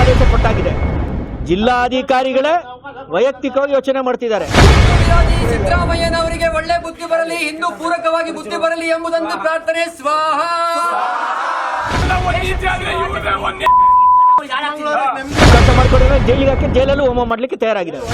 ಆದೇಶ ಕೊಟ್ಟಾಗಿದೆ ಜಿಲ್ಲಾಧಿಕಾರಿಗಳೇ ವೈಯಕ್ತಿಕವಾಗಿ ಯೋಚನೆ ಮಾಡ್ತಿದ್ದಾರೆ. ಸಿದ್ದರಾಮಯ್ಯನವರಿಗೆ ಒಳ್ಳೆ ಬುದ್ಧಿ ಬರಲಿ ಇನ್ನೂ ಪೂರಕವಾಗಿ ಬುದ್ಧಿ ಬರಲಿ ಎಂಬುದಂತೂ ಪ್ರಾರ್ಥನೆ. ಸ್ವಾಹ! ಜೈಲಿಗೆ ಹಾಕಿ ಜೈಲಲ್ಲೂ ಹೋಮ ಮಾಡ್ಲಿಕ್ಕೆ ತಯಾರಾಗಿದ್ದಾರೆ.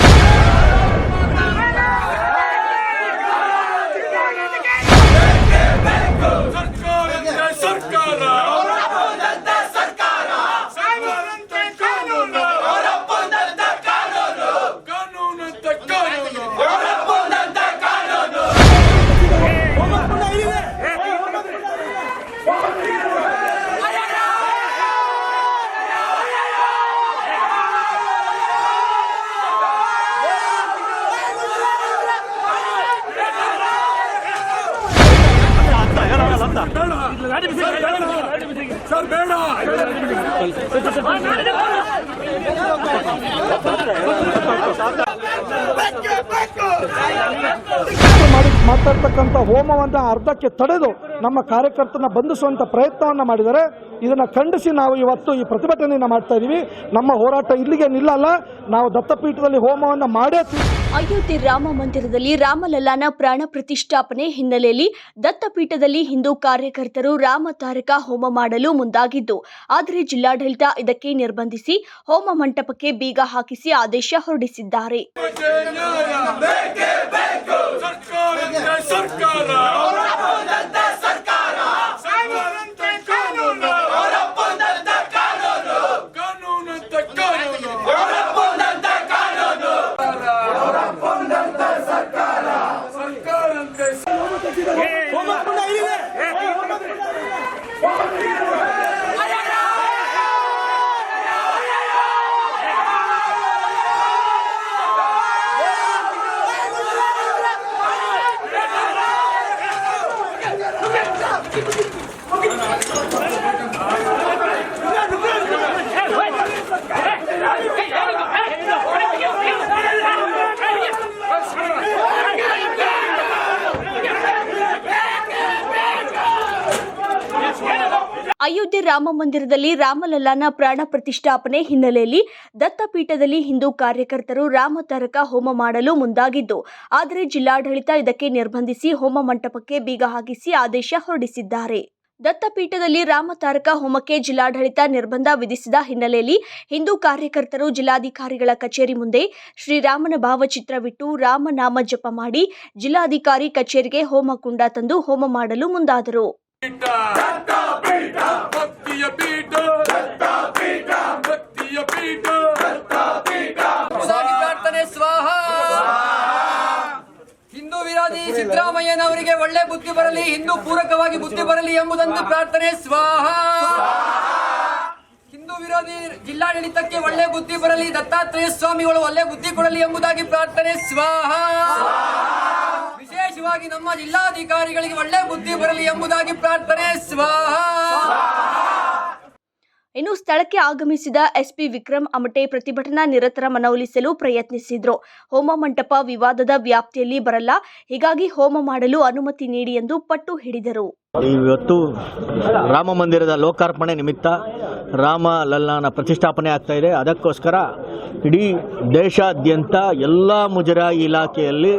ಸರ್ ಬೇಡ ಮಾತಾಡ್ತಕ್ಕಂಥ ಹೋಮವನ್ನು ಅರ್ಧಕ್ಕೆ ತಡೆದು ನಮ್ಮ ಕಾರ್ಯಕರ್ತನ ಬಂಧಿಸುವಂಥ ಪ್ರಯತ್ನವನ್ನು ಮಾಡಿದರೆ ಇದನ್ನು ಖಂಡಿಸಿ ನಾವು ಇವತ್ತು ಈ ಪ್ರತಿಭಟನೆಯನ್ನು ಮಾಡ್ತಾ ಇದ್ದೀವಿ ನಮ್ಮ ಹೋರಾಟ ಇಲ್ಲಿಗೆ ನಿಲ್ಲಲ್ಲ ನಾವು ದತ್ತಪೀಠದಲ್ಲಿ ಹೋಮವನ್ನು ಮಾಡೇ. ಅಯೋಧ್ಯೆ ರಾಮ ಮಂದಿರದಲ್ಲಿ ರಾಮಲಲ್ಲಾನ ಪ್ರಾಣ ಪ್ರತಿಷ್ಠಾಪನೆ ಹಿನ್ನೆಲೆಯಲ್ಲಿ ದತ್ತಪೀಠದಲ್ಲಿ ಹಿಂದೂ ಕಾರ್ಯಕರ್ತರು ರಾಮ ತಾರಕ ಹೋಮ ಮಾಡಲು ಮುಂದಾಗಿದ್ದು ಆದರೆ ಜಿಲ್ಲಾಡಳಿತ ಇದಕ್ಕೆ ನಿರ್ಬಂಧಿಸಿ ಹೋಮ ಮಂಟಪಕ್ಕೆ ಬೀಗ ಹಾಕಿಸಿ ಆದೇಶ ಹೊರಡಿಸಿದ್ದಾರೆ ಸರ್ಕಾರ ಸರ್ಕಾರ ಅಯೋಧ್ಯೆ ರಾಮ ಮಂದಿರದಲ್ಲಿ ರಾಮಲಲ್ಲಾನ ಪ್ರಾಣ ಪ್ರತಿಷ್ಠಾಪನೆ ಹಿನ್ನೆಲೆಯಲ್ಲಿ ದತ್ತಪೀಠದಲ್ಲಿ ಹಿಂದೂ ಕಾರ್ಯಕರ್ತರು ರಾಮ ತಾರಕ ಹೋಮ ಮಾಡಲು ಮುಂದಾಗಿದ್ದು, ಆದರೆ ಜಿಲ್ಲಾಡಳಿತ ಇದಕ್ಕೆ ನಿರ್ಬಂಧಿಸಿ ಹೋಮ ಮಂಟಪಕ್ಕೆ ಬೀಗ ಹಾಕಿಸಿ ಆದೇಶ ಹೊರಡಿಸಿದ್ದಾರೆ. ದತ್ತಪೀಠದಲ್ಲಿ ರಾಮ ತಾರಕ ಹೋಮಕ್ಕೆ ಜಿಲ್ಲಾಡಳಿತ ನಿರ್ಬಂಧ ವಿಧಿಸಿದ ಹಿನ್ನೆಲೆಯಲ್ಲಿ ಹಿಂದೂ ಕಾರ್ಯಕರ್ತರು ಜಿಲ್ಲಾಧಿಕಾರಿಗಳ ಕಚೇರಿ ಮುಂದೆ ಶ್ರೀರಾಮನ ಭಾವಚಿತ್ರವಿಟ್ಟು ರಾಮನಾಮ ಜಪ ಮಾಡಿ ಜಿಲ್ಲಾಧಿಕಾರಿ ಕಚೇರಿಗೆ ಹೋಮ ಕುಂಡ ತಂದು ಹೋಮ ಮಾಡಲು ಮುಂದಾದರು. ಸ್ವಾಹ. ಹಿಂದೂ ವಿರೋಧಿ ಸಿದ್ದರಾಮಯ್ಯನವರಿಗೆ ಒಳ್ಳೆ ಬುದ್ಧಿ ಬರಲಿ, ಹಿಂದೂ ಪೂರಕವಾಗಿ ಬುದ್ಧಿ ಬರಲಿ ಎಂಬುದೊಂದು ಪ್ರಾರ್ಥನೆ, ಸ್ವಾಹ. ಹಿಂದೂ ವಿರೋಧಿ ಜಿಲ್ಲಾಡಳಿತಕ್ಕೆ ಒಳ್ಳೆ ಬುದ್ಧಿ ಬರಲಿ, ದತ್ತಾತ್ರೇಯ ಸ್ವಾಮಿಗಳು ಒಳ್ಳೆ ಬುದ್ಧಿ ಕೊಡಲಿ ಎಂಬುದಾಗಿ ಪ್ರಾರ್ಥನೆ, ಸ್ವಾಹ. ವಿಶೇಷವಾಗಿ ನಮ್ಮ ಜಿಲ್ಲಾಧಿಕಾರಿಗಳಿಗೆ ಒಳ್ಳೆ ಬುದ್ಧಿ ಬರಲಿ ಎಂಬುದಾಗಿ ಪ್ರಾರ್ಥನೆ ಇನ್ನು ಸ್ಥಳಕ್ಕೆ ಆಗಮಿಸಿದ ಎಸ್ಪಿ ವಿಕ್ರಮ್ ಅಮಟೆ ಪ್ರತಿಭಟನಾ ನಿರತರ ಮನವೊಲಿಸಲು ಪ್ರಯತ್ನಿಸಿದ್ರು ಹೋಮ ಮಂಟಪ ವಿವಾದದ ವ್ಯಾಪ್ತಿಯಲ್ಲಿ ಬರಲ್ಲ ಹೀಗಾಗಿ ಹೋಮ ಮಾಡಲು ಅನುಮತಿ ನೀಡಿ ಎಂದು ಪಟ್ಟು ಹಿಡಿದರು ಇವತ್ತು ರಾಮ ಮಂದಿರದ ಲೋಕಾರ್ಪಣೆ ನಿಮಿತ್ತ ರಾಮ ಲಲ್ಲಾನ ಪ್ರತಿಷ್ಠಾಪನೆ ಆಗ್ತಾ ಇದೆ. ಅದಕ್ಕೋಸ್ಕರ ಇಡೀ ದೇಶಾದ್ಯಂತ ಎಲ್ಲ ಮುಜರಾಯಿ ಇಲಾಖೆಯಲ್ಲಿ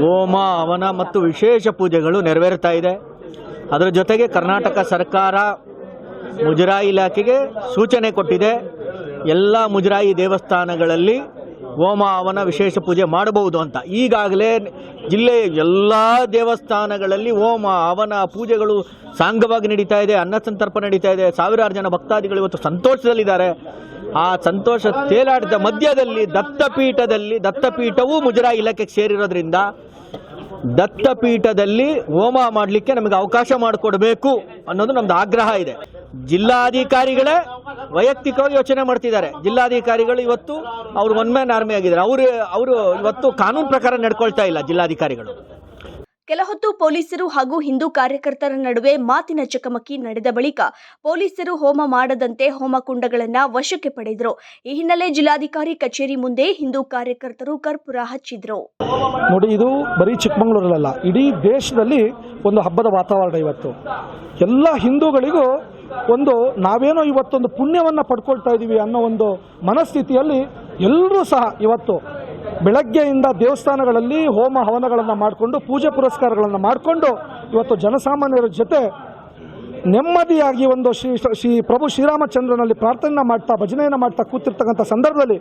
ಹೋಮ, ಹವನ ಮತ್ತು ವಿಶೇಷ ಪೂಜೆಗಳು ನೆರವೇರ್ತಾ ಇದೆ. ಅದರ ಜೊತೆಗೆ ಕರ್ನಾಟಕ ಸರ್ಕಾರ ಮುಜರಾಯಿ ಇಲಾಖೆಗೆ ಸೂಚನೆ ಕೊಟ್ಟಿದೆ. ಎಲ್ಲ ಮುಜರಾಯಿ ದೇವಸ್ಥಾನಗಳಲ್ಲಿ ಹೋಮ ಹವನ ವಿಶೇಷ ಪೂಜೆ ಮಾಡಬಹುದು ಅಂತ. ಈಗಾಗಲೇ ಜಿಲ್ಲೆಯ ಎಲ್ಲ ದೇವಸ್ಥಾನಗಳಲ್ಲಿ ಹೋಮ ಅವನ ಪೂಜೆಗಳು ಸಾಂಗವಾಗಿ ನಡೀತಾ ಇದೆ, ಅನ್ನ ಸಂತರ್ಪ ನಡೀತಾ ಇದೆ. ಸಾವಿರಾರು ಜನ ಭಕ್ತಾದಿಗಳು ಇವತ್ತು ಸಂತೋಷದಲ್ಲಿದ್ದಾರೆ. ಆ ಸಂತೋಷ ತೇಲಾಡಿದ ಮಧ್ಯದಲ್ಲಿ ದತ್ತಪೀಠದಲ್ಲಿ, ದತ್ತಪೀಠವೂ ಮುಜರಾಯಿ ಇಲಾಖೆಗೆ ಸೇರಿರೋದ್ರಿಂದ ದತ್ತಪೀಠದಲ್ಲಿ ಹೋಮ ಮಾಡಲಿಕ್ಕೆ ನಮಗೆ ಅವಕಾಶ ಮಾಡಿಕೊಡ್ಬೇಕು ಅನ್ನೋದು ನಮ್ದು ಆಗ್ರಹ ಇದೆ. ಜಿಲ್ಲಾಧಿಕಾರಿಗಳೇ ವೈಯಕ್ತಿಕವಾಗಿ ಯೋಚನೆ ಮಾಡ್ತಿದ್ದಾರೆ. ಜಿಲ್ಲಾಧಿಕಾರಿಗಳು ಇವತ್ತು ಅವರು ಒನ್ ಮ್ಯಾನ್ ಆರ್ಮಿ ಆಗಿದ್ದಾರೆ. ಅವರು ಅವರು ಇವತ್ತು ಕಾನೂನು ಪ್ರಕಾರ ನಡ್ಕೊಳ್ತಾ ಇಲ್ಲ ಜಿಲ್ಲಾಧಿಕಾರಿಗಳು. ಕೆಲ ಹೊತ್ತು ಪೊಲೀಸರು ಹಾಗೂ ಹಿಂದೂ ಕಾರ್ಯಕರ್ತರ ನಡುವೆ ಮಾತಿನ ಚಕಮಕಿ ನಡೆದ ಬಳಿಕ ಪೊಲೀಸರು ಹೋಮ ಮಾಡದಂತೆ ಹೋಮಕುಂಡಗಳನ್ನ ವಶಕ್ಕೆ ಪಡೆದರು. ಈ ಹಿನ್ನೆಲೆ ಜಿಲ್ಲಾಧಿಕಾರಿ ಕಚೇರಿ ಮುಂದೆ ಹಿಂದೂ ಕಾರ್ಯಕರ್ತರು ಕರ್ಪುರ ಹಚ್ಚಿದ್ರು. ನೋಡಿ ಇದು ಬರೀ ಚಿಕ್ಕಮಗಳೂರಲ್ಲ ಇಡೀ ದೇಶದಲ್ಲಿ ಒಂದು ಹಬ್ಬದ ವಾತಾವರಣ ಇವತ್ತು. ಎಲ್ಲ ಹಿಂದೂಗಳಿಗೂ ಒಂದು ನಾವೇನೋ ಇವತ್ತೊಂದು ಪುಣ್ಯವನ್ನು ಪಡ್ಕೊಳ್ತಾ ಇದ್ದೀವಿ ಅನ್ನೋ ಒಂದು ಮನಸ್ಥಿತಿಯಲ್ಲಿ ಎಲ್ಲರೂ ಸಹ ಇವತ್ತು ಬೆಳಗ್ಗೆಯಿಂದ ದೇವಸ್ಥಾನಗಳಲ್ಲಿ ಹೋಮ ಹವನಗಳನ್ನು ಮಾಡಿಕೊಂಡು, ಪೂಜೆ ಪುರಸ್ಕಾರಗಳನ್ನು ಮಾಡಿಕೊಂಡು ಇವತ್ತು ಜನಸಾಮಾನ್ಯರ ಜೊತೆ ನೆಮ್ಮದಿಯಾಗಿ ಒಂದು ಶ್ರೀ ಶ್ರೀ ಪ್ರಭು ಶ್ರೀರಾಮಚಂದ್ರನಲ್ಲಿ ಪ್ರಾರ್ಥನೆ ಮಾಡ್ತಾ, ಭಜನೆಯನ್ನು ಮಾಡ್ತಾ ಕೂತಿರ್ತಕ್ಕಂಥ ಸಂದರ್ಭದಲ್ಲಿ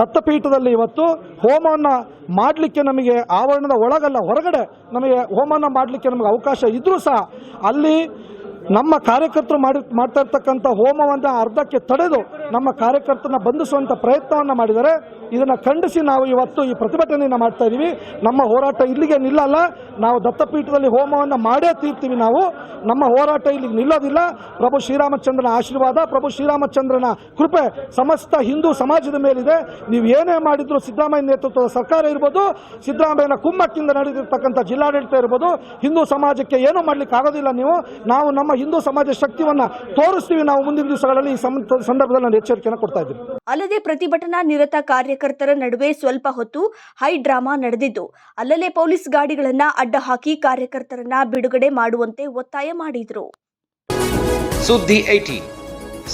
ದತ್ತಪೀಠದಲ್ಲಿ ಇವತ್ತು ಹೋಮವನ್ನು ಮಾಡಲಿಕ್ಕೆ ನಮಗೆ ಆವರಣದ ಒಳಗಲ್ಲ, ಹೊರಗಡೆ ನಮಗೆ ಹೋಮನ ಮಾಡಲಿಕ್ಕೆ ನಮಗೆ ಅವಕಾಶ ಇದ್ದರೂ ಸಹ ಅಲ್ಲಿ ನಮ್ಮ ಕಾರ್ಯಕರ್ತರು ಮಾಡಿ ಮಾಡ್ತಾ ಇರ್ತಕ್ಕಂಥ ಹೋಮವನ್ನು ಅರ್ಧಕ್ಕೆ ತಡೆದು ನಮ್ಮ ಕಾರ್ಯಕರ್ತರನ್ನ ಬಂಧಿಸುವಂಥ ಪ್ರಯತ್ನವನ್ನು ಮಾಡಿದರೆ ಇದನ್ನು ಖಂಡಿಸಿ ನಾವು ಇವತ್ತು ಈ ಪ್ರತಿಭಟನೆಯನ್ನು ಮಾಡ್ತಾ ಇದ್ದೀವಿ ನಮ್ಮ ಹೋರಾಟ ಇಲ್ಲಿಗೆ ನಿಲ್ಲಲ್ಲ. ನಾವು ದತ್ತಪೀಠದಲ್ಲಿ ಹೋಮವನ್ನು ಮಾಡೇ ತೀರ್ತೀವಿ ನಾವು. ನಮ್ಮ ಹೋರಾಟ ಇಲ್ಲಿಗೆ ನಿಲ್ಲೋದಿಲ್ಲ. ಪ್ರಭು ಶ್ರೀರಾಮಚಂದ್ರನ ಆಶೀರ್ವಾದ, ಪ್ರಭು ಶ್ರೀರಾಮಚಂದ್ರನ ಕೃಪೆ ಸಮಸ್ತ ಹಿಂದೂ ಸಮಾಜದ ಮೇಲಿದೆ. ನೀವು ಏನೇ ಮಾಡಿದ್ರು ಸಿದ್ದರಾಮಯ್ಯ ನೇತೃತ್ವದ ಸರ್ಕಾರ ಇರ್ಬೋದು, ಸಿದ್ದರಾಮಯ್ಯನ ಕುಮ್ಮಕ್ಕಿಂದ ನಡೆದಿರ್ತಕ್ಕಂಥ ಜಿಲ್ಲಾಡಳಿತ ಇರ್ಬೋದು, ಹಿಂದೂ ಸಮಾಜಕ್ಕೆ ಏನೂ ಮಾಡ್ಲಿಕ್ಕೆ ಆಗೋದಿಲ್ಲ ನೀವು. ನಾವು ನಮ್ಮ ಹಿಂದೂ ಸಮಾಜ ಶಕ್ತಿಯನ್ನ ತೋರಿಸ್ತೀವಿ ನಾವು ಮುಂದಿನ ದಿವಸಗಳಲ್ಲಿ ಈ ಸಂದರ್ಭದಲ್ಲಿ ನಾನು ಎಚ್ಚರಿಕೆಯನ್ನು ಕೊಡ್ತಾ ಇದ್ದೀನಿ. ಅಲ್ಲದೆ ಪ್ರತಿಭಟನಾ ನಿರತ ಕಾರ್ಯಕರ್ತರ ನಡುವೆ ಸ್ವಲ್ಪ ಹೊತ್ತು ಹೈ ಡ್ರಾಮಾ ನಡೆದಿದ್ದು. ಅಲ್ಲಲ್ಲೇ ಪೊಲೀಸ್ ಗಾಡಿಗಳನ್ನ ಅಡ್ಡ ಹಾಕಿ ಕಾರ್ಯಕರ್ತರನ್ನ ಬಿಡುಗಡೆ ಮಾಡುವಂತೆ ಒತ್ತಾಯ ಮಾಡಿದ್ರು. ಸುದ್ದಿ ಐಟಿ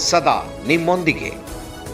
ಸದಾ ನಿಮ್ಮೊಂದಿಗೆ.